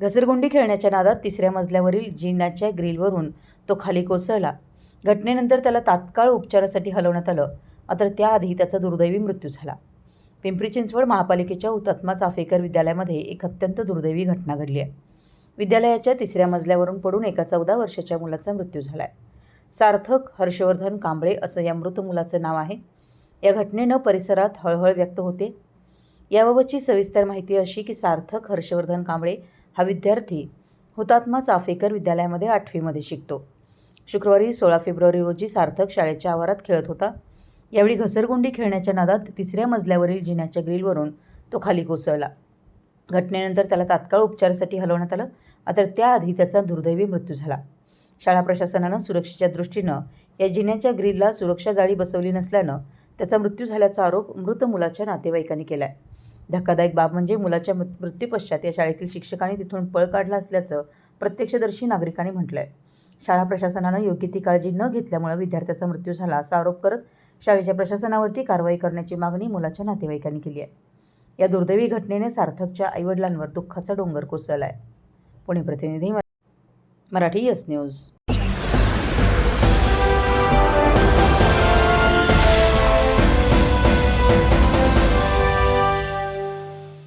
घसरगुंडी खेळण्याच्या नादात तिसऱ्या मजल्यावरील जिन्याच्या ग्रिलवरून तो खाली कोसळला. घटनेनंतर त्याला तात्काळ उपचारासाठी हलवण्यात आलं. मात्र त्याआधी त्याचा दुर्दैवी मृत्यू झाला. पिंपरी चिंचवड महापालिकेच्या हुतात्मा चाफेकर विद्यालयामध्ये एक अत्यंत दुर्दैवी घटना घडली आहे. विद्यालयाच्या तिसऱ्या मजल्यावरून पडून एका चौदा वर्षाच्या मुलाचा मृत्यू झाला आहे सार्थक हर्षवर्धन कांबळे असं या मृत मुलाचं नाव आहे. या घटनेनं परिसरात हळहळ व्यक्त होते. याबाबतची सविस्तर माहिती अशी की सार्थक हर्षवर्धन कांबळे हा विद्यार्थी हुतात्मा चाफेकर विद्यालयामध्ये आठवीमध्ये शिकतो. शुक्रवारी सोळा फेब्रुवारी रोजी सार्थक शाळेच्या आवारात खेळत होता. यावेळी घसरगुंडी खेळण्याच्या नादात तिसऱ्या मजल्यावरील जिन्याच्या ग्रिलवरून तो खाली कोसळला. घटनेनंतर त्याला तात्काळ उपचारासाठी हलवण्यात आलं मात्र त्याआधी त्याचा दुर्दैवी मृत्यू झाला. शाळा प्रशासनानं सुरक्षेच्या दृष्टीनं या जिन्याच्या ग्रिलला सुरक्षा जाळी बसवली नसल्यानं त्याचा मृत्यू झाल्याचा आरोप मृत मुलाच्या नातेवाईकांनी केला आहे धक्कादायक बाब म्हणजे मुलाच्या मृत्यूपश्चात या शाळेतील शिक्षकांनी तिथून पळ काढला असल्याचं प्रत्यक्षदर्शी नागरिकांनी म्हटलंय. शाळा प्रशासनानं योग्य ती काळजी न घेतल्यामुळे विद्यार्थ्याचा मृत्यू झाला असा आरोप करत शाळेच्या प्रशासनावरती कारवाई करण्याची मागणी मुलाच्या नातेवाईकांनी केली आहे. या दुर्दैवी घटनेने सार्थकच्या आईवडिलांवर दुःखाचा डोंगर कोसळला आहे पुणे प्रतिनिधी मराठी यस न्यूज.